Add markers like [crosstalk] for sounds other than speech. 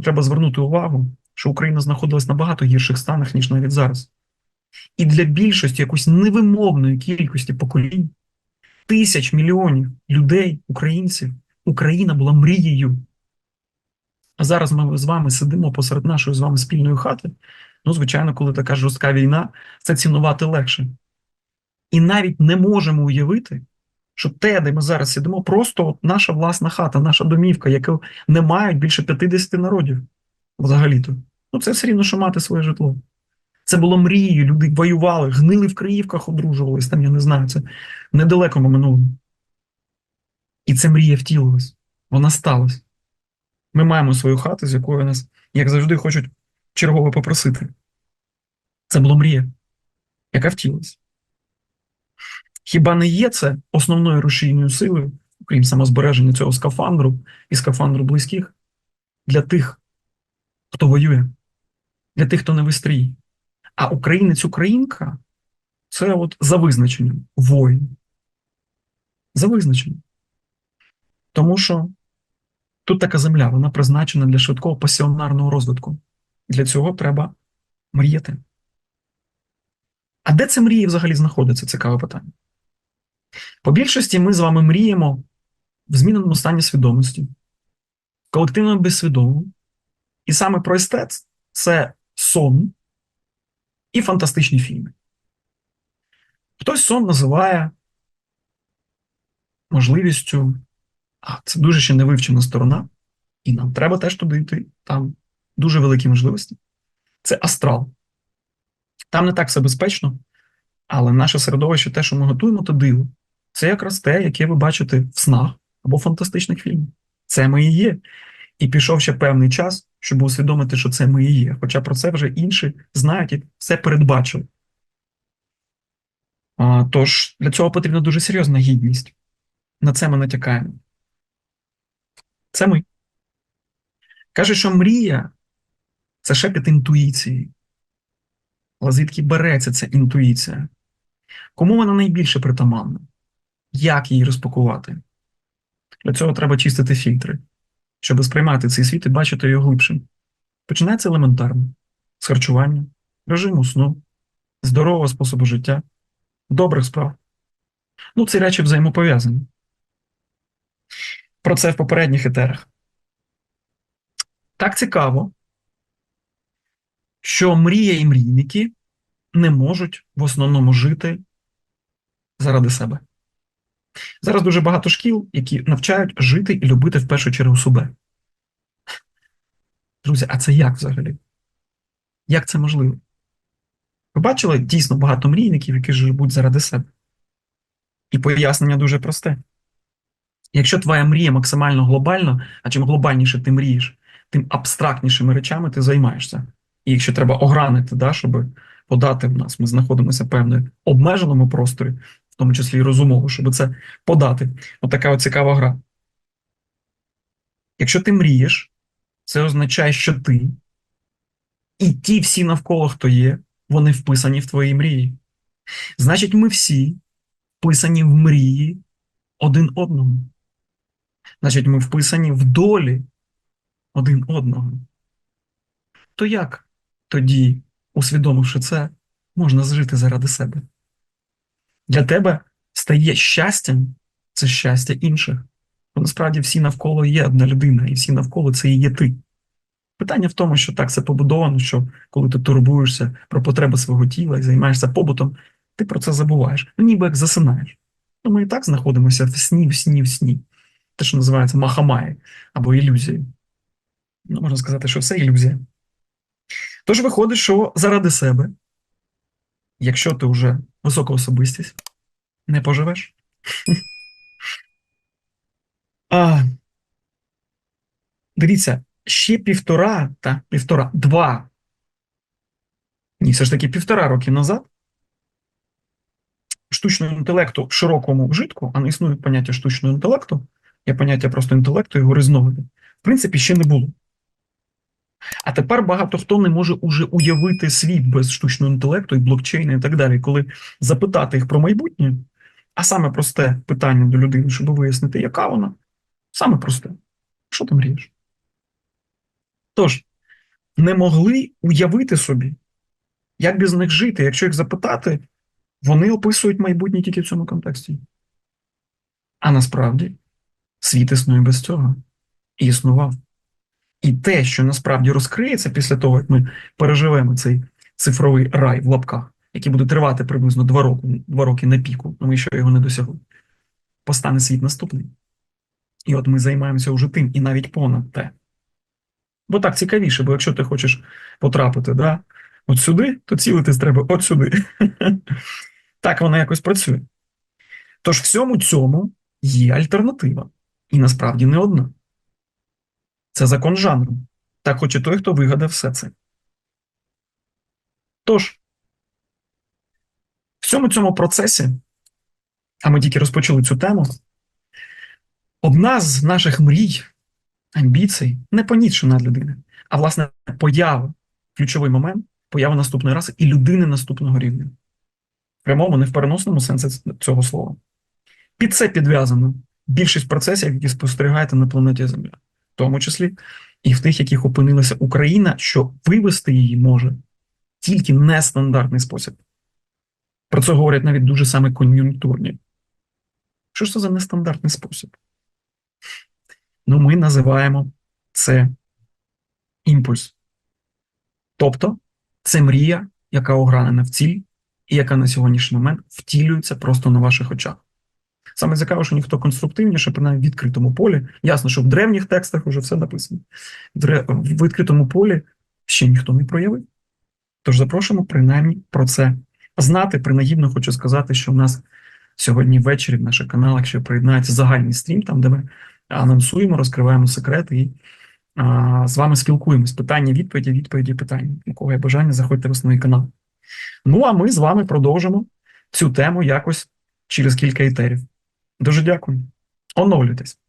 то треба звернути увагу, що Україна знаходилась на багато гірших станах, ніж навіть зараз. І для більшості якоїсь невимовної кількості поколінь, тисяч мільйонів людей, українців, Україна була мрією. А зараз ми з вами сидимо посеред нашої з вами спільної хати. Ну, звичайно, коли така жорстка війна, це цінувати легше. І навіть не можемо уявити, що те, де ми зараз сидимо, просто от наша власна хата, наша домівка, яку не мають більше 50 народів взагалі-то. Ну, це все рівно, що мати своє житло. Це було мрією, люди воювали, гнили в Криївках, одружувались, там, я не знаю, це в недалекому минулому. І ця мрія втілилась. Вона сталася. Ми маємо свою хату, з якою нас, як завжди, хочуть чергово попросити. Це була мрія, яка втілилась. Хіба не є це основною рушійною силою, окрім самозбереження цього скафандру і скафандру близьких, для тих, хто воює, для тих, хто не вистрій. А українець українка це от за визначенням воїн. За визначенням. Тому що тут така земля, вона призначена для швидкого пасіонарного розвитку. Для цього треба мріяти. А де це мрії взагалі знаходиться? Цікаве питання. По більшості ми з вами мріємо в зміненому стані свідомості, колективно безсвідомо. І саме про естет це сон і фантастичні фільми. Хтось сон називає можливістю, а це дуже ще не вивчена сторона, і нам треба теж туди йти. Там дуже великі можливості. Це астрал. Там не так все безпечно, але наше середовище, те, що ми готуємо, то диво. Це якраз те, яке ви бачите в снах або фантастичних фільмах. Це ми і є. І пішов ще певний час, щоб усвідомити, що це ми і є. Хоча про це вже інші знають і все передбачили. А, Тож для цього потрібна дуже серйозна гідність. На це ми натякаємо. Це ми. Каже, що мрія це шепіт інтуїції. Але звідки береться ця інтуїція? Кому вона найбільше притаманна? Як її розпакувати? Для цього треба чистити фільтри, щоб сприймати цей світ і бачити його глибшим. Починається елементарно: з харчування, режиму сну, здорового способу життя, добрих справ. Ну, ці речі взаємопов'язані. Про це в попередніх етерах. Так цікаво, що мрія і мрійники не можуть в основному жити заради себе. Зараз дуже багато шкіл, які навчають жити і любити в першу чергу себе. Друзі, а це як взагалі? Як це можливо? Ви бачили дійсно багато мрійників, які живуть заради себе? І пояснення дуже просте. Якщо твоя мрія максимально глобальна, а чим глобальніше ти мрієш, тим абстрактнішими речами ти займаєшся. І якщо треба огранити, да, щоб подати в нас, ми знаходимося в певному обмеженому просторі, тому числі і розумово, щоб це подати. Отака от цікава гра. Якщо ти мрієш, це означає, що ти і ті всі навколо, хто є, вони вписані в твої мрії. Значить, ми всі вписані в мрії один одного. Значить, ми вписані в долі один одного. То як тоді, усвідомивши це, можна зжити заради себе? Для тебе стає щастям це щастя інших. Бо насправді всі навколо є одна людина, і всі навколо це і є ти. Питання в тому, що так це побудовано, що коли ти турбуєшся про потреби свого тіла і займаєшся побутом, ти про це забуваєш. Ну, ніби як засинаєш. Ну, ми і так знаходимося в сні, в сні, в сні. Те, що називається махамаї або ілюзією. Ну, можна сказати, що все ілюзія. Тож виходить, що заради себе, якщо ти вже висока особистість, не поживеш. [laughs] А, Дивіться, ще півтора та півтора, два. Ні, все ж таки півтора роки назад штучного інтелекту в широкому вжитку, а не існує поняття штучного інтелекту, є поняття просто інтелекту і його різновиди, в принципі, ще не було. А тепер багато хто не може уже уявити світ без штучного інтелекту і блокчейну і так далі. Коли запитати їх про майбутнє, а саме просте питання до людини, щоб вияснити, яка вона, саме просте. Що ти мрієш? Тож, не могли уявити собі, як без них жити. Якщо їх запитати, вони описують майбутнє тільки в цьому контексті. А насправді світ існує без цього і існував. І те, що насправді розкриється після того, як ми переживемо цей цифровий рай в лапках, який буде тривати приблизно два роки, два роки на піку, ми ще його не досягли, постане світ наступний. І от ми займаємося вже тим, і навіть понад те. Бо так цікавіше, бо якщо ти хочеш потрапити да, от сюди, то цілитись треба от сюди. [laughs] Так воно якось працює. Тож всьому цьому є альтернатива. І насправді не одна. Це закон жанру. Так хоче той, хто вигадав все це. Тож, в всьому цьому процесі, а ми тільки розпочали цю тему, одна з наших мрій, амбіцій, не понічена людини, а власне поява, ключовий момент, поява наступної раси і людини наступного рівня. В прямому, не в переносному сенсі цього слова. Під це підв'язано більшість процесів, які спостерігаєте на планеті Земля, тому числі і в тих, яких опинилася Україна, що вивести її може тільки нестандартний спосіб. Про це говорять навіть дуже саме кон'юнктурні. Що ж це за нестандартний спосіб? Ну, ми називаємо це імпульс. Тобто, це мрія, яка огранена в ціль, і яка на сьогоднішній момент втілюється просто на ваших очах. Саме цікаво, що ніхто конструктивніше, принаймні в відкритому полі. Ясно, що в древніх текстах вже все написано. В відкритому полі ще ніхто не проявив. Тож запрошуємо принаймні про це знати. Принагідно хочу сказати, що в нас сьогодні ввечері в наших каналах ще приєднається загальний стрім, там де ми анонсуємо, розкриваємо секрети і а, з вами спілкуємось. Питання, відповіді, відповіді, питання. У кого є бажання, заходьте в основний канал. Ну а ми з вами продовжимо цю тему якось через кілька етерів. Дуже дякую. Оновлюйтесь.